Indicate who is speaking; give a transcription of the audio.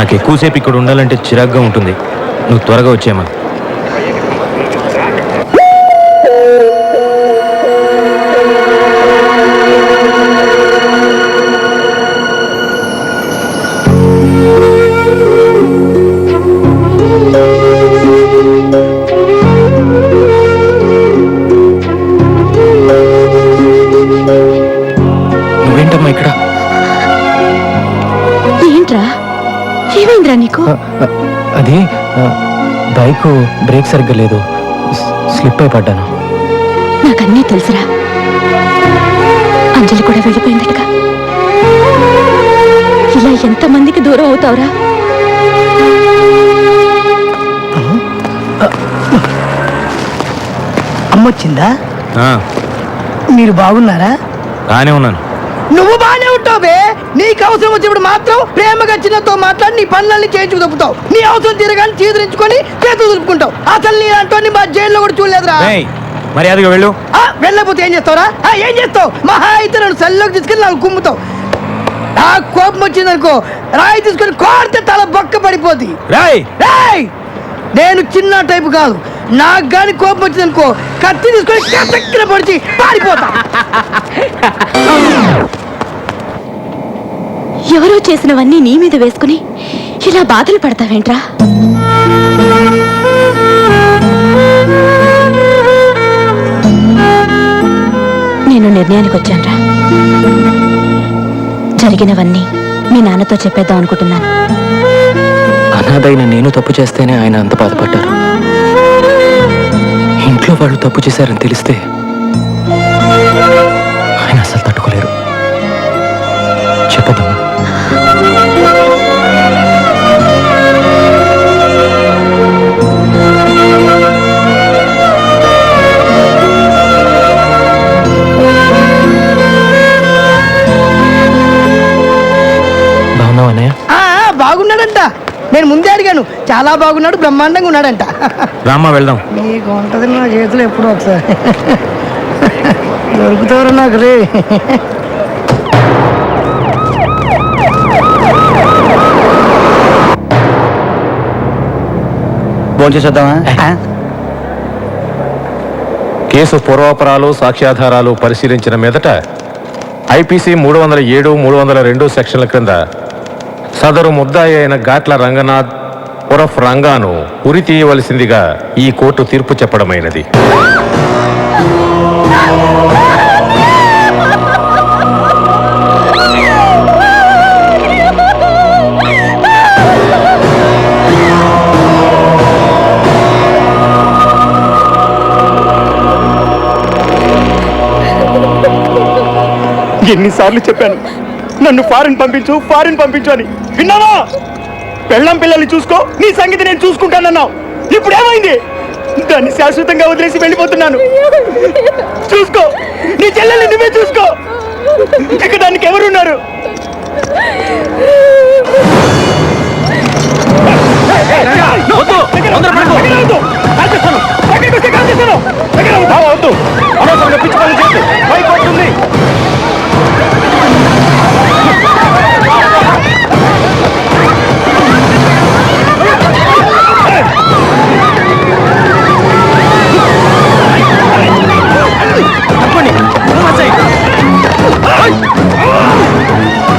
Speaker 1: నాకు ఎక్కువసేపు ఇక్కడ ఉండాలంటే చిరాగ్గా ఉంటుంది. నువ్వు త్వరగా వచ్చేమా
Speaker 2: అది బైక్ బ్రేక్ సరిగ్గా లేదు. స్లిప్ అయి పడ్డాను.
Speaker 3: నాకన్నీ తెలుసురా. అంజలి కూడా వెళ్ళిపోయిందటగా ఇలా ఎంతమందికి దూరం అవుతావురా?
Speaker 4: అమ్మొచ్చిందా?
Speaker 1: ఆ,
Speaker 4: మీరు బాగున్నారా?
Speaker 1: బాగానే ఉన్నాను.
Speaker 4: నువ్వు బానే ఉంటావు బే. నీకు అవసరం వచ్చినప్పుడు మాత్రం ప్రేమగా చిన్నతో మాట్లాడి నీ పనులన్నీ చేయించుకు తప్పుతావు నీ అవసరం తీరగానే చీదరించుకొని చేతులు దులుపుకుంటావు. అసలు నీ అంటోని మా జైల్లో కూడా చూడలేదురా.
Speaker 1: రేయ్, మర్యాదగా వెళ్ళు.
Speaker 4: ఆ, వెళ్ళకపోతే ఏం చేస్తావురా? ఆ, ఏం చేస్తావు? మహా అయితే నన్ను సెల్లోకి తీసుకెళ్ళి నాకు కుమ్ముతావు. నాకు కోపం వచ్చిందనుకో రాయి తీసుకొని కోరితే తల బొక్క పడిపోద్ది.
Speaker 1: రాయ్!
Speaker 4: రేయ్! నేను చిన్న టైపు కాదు. నాకు గాని కోపం వచ్చిందనుకో కత్తి తీసుకొని కసక్కిన పొడిచి పారిపోతా.
Speaker 3: ఎవరో చేసినవన్నీ నీ మీద వేసుకుని ఇలా బాధలు పడతావేంట్రా? నేను నిర్ణయానికి వచ్చాన్రా. జరిగినవన్నీ మీ నాన్నతో చెప్పేద్దాం అనుకుంటున్నాను.
Speaker 2: అనాథైన నేను తప్పు చేస్తేనే ఆయన అంత బాధపడ్డారు. ఇంట్లో వాళ్ళు తప్పు చేశారని తెలిస్తే
Speaker 4: నేను ముందే అడిగాను చాలా బాగున్నాడు బ్రహ్మాండంగా ఉన్నాడంట.
Speaker 1: రామ్మా వెళ్దాం.
Speaker 4: నీకు ఉంటది నా చేతులు ఎప్పుడో ఒకసారి. దొరుకుతారు నాకు రే.
Speaker 5: కేసు పూర్వాపరాలు సాక్ష్యాధారాలు పరిశీలించిన మీదట ఐపీసీ మూడు వందల ఏడు మూడు వందల రెండు సెక్షన్ల క్రింద సదరు ముద్దాయి అయిన ఘాట్ల రంగనాథ్ ఉరఫ్ రంగాను ఉరి తీయవలసిందిగా ఈ కోర్టు తీర్పు చెప్పడమైనది.
Speaker 6: ఎన్నిసార్లు చెప్పాను? నన్ను ఫారిన్ పంపించు ఫారిన్ పంపించు అని. విన్నావా? పెళ్ళం పిల్లల్ని చూసుకో నీ సంగతి నేను చూసుకుంటానన్నావు. ఇప్పుడు ఏమైంది? దాన్ని శాశ్వతంగా వదిలేసి వెళ్ళిపోతున్నాను. చూసుకో నీ చెల్లెల్ని నువ్వే చూసుకో. ఇక దానికి ఎవరున్నారు? వద్దు ¡Ah!